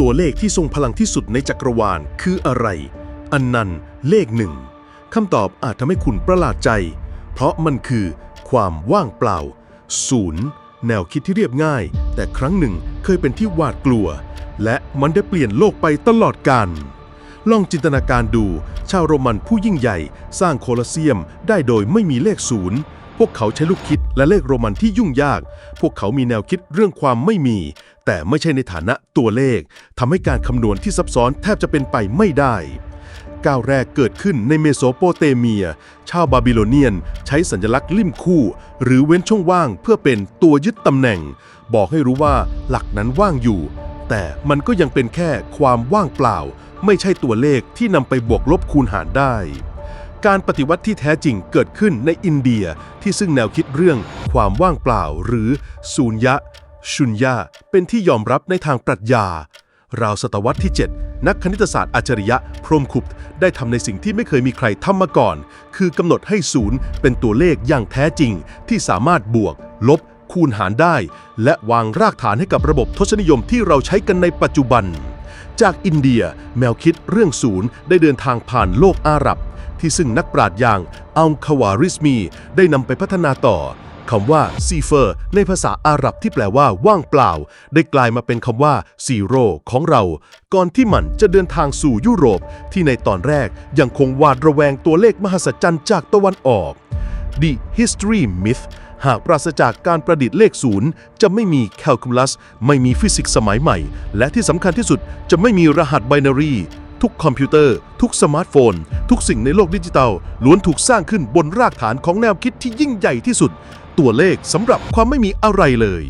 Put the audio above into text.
ตัวเลขที่ทรงพลังที่สุดในจักรวาลคืออะไร อันนั้นเลขหนึ่งคำตอบอาจทำให้คุณประหลาดใจ เพราะมันคือความว่างเปล่า ศูนย์ แนวคิดที่เรียบง่าย แต่ครั้งหนึ่งเคยเป็นที่หวาดกลัว และมันได้เปลี่ยนโลกไปตลอดกาลลองจินตนาการดู ชาวโรมันผู้ยิ่งใหญ่ สร้างโคลอสเซียมได้โดยไม่มีเลขศูนย์ วกเขาใช้ลูกคิดและเลขโรมันที่ยุ่งยาก พวกเขามีแนวคิดเรื่องความไม่มี แต่ไม่ใช่ในฐานะตัวเลขทำให้การคำนวณที่ซับซ้อนแทบจะเป็นไปไม่ได้ก้าวแรกเกิดขึ้นในเมโสโปเตเมีย ชาวบาบิโลเนียน ใช้สัญลักษณ์ลิ่มคู่ หรือเว้นช่องว่างเพื่อเป็นตัวยึดตำแหน่ง บอกให้รู้ว่าหลักนั้นว่างอยู่ แต่มันก็ยังเป็นแค่ความว่างเปล่า ไม่ใช่ตัวเลขที่นำไปบวกลบคูณหารได้ การปฏิวัติที่แท้จริงเกิดขึ้นในอินเดียที่ซึ่งแนวคิดเรื่องความว่างเปล่าหรือสูญยะชุนยะเป็นที่ยอมรับในทางปรัชญา ราวศตวรรษที่ 7 นักคณิตศาสตร์อัจฉริยะ พรมคุปต์ได้ทำในสิ่งที่ไม่เคยมีใครทำมาก่อน คือกำหนดให้ศูนย์เป็นตัวเลขอย่างแท้จริง ที่สามารถบวก ลบ คูณหารได้ และวางรากฐานให้กับระบบทศนิยมที่เราใช้กันในปัจจุบัน จากอินเดียแมวคิดเรื่องศูนย์ได้เดินทางผ่านโลกอาหรับ ที่ซึ่งนักปราชญ์อย่างอัลคาวาริสมี ได้นำไปพัฒนาต่อคำว่าซีเฟอร์ ในภาษาอาหรับที่แปลว่าว่างเปล่า ได้กลายมาเป็นคำว่าซีโร่ของเรา ก่อนที่มันจะเดินทางสู่ยุโรป ที่ในตอนแรกยังคงหวาดระแวงตัวเลขมหัศจรรย์จากตะวันออก The History Myth หากปราศจากการประดิษฐ์เลขศูนย์จะไม่มีแคลคูลัส ไม่มีฟิสิกส์สมัยใหม่ และที่สำคัญที่สุดจะไม่มีรหัสไบนารีทุกคอมพิวเตอร์ ทุกสมาร์ทโฟน ทุกสิ่งในโลกดิจิทัลล้วนถูกสร้างขึ้นบนรากฐานของแนวคิดที่ยิ่งใหญ่ที่สุด ตัวเลขสำหรับความไม่มีอะไรเลย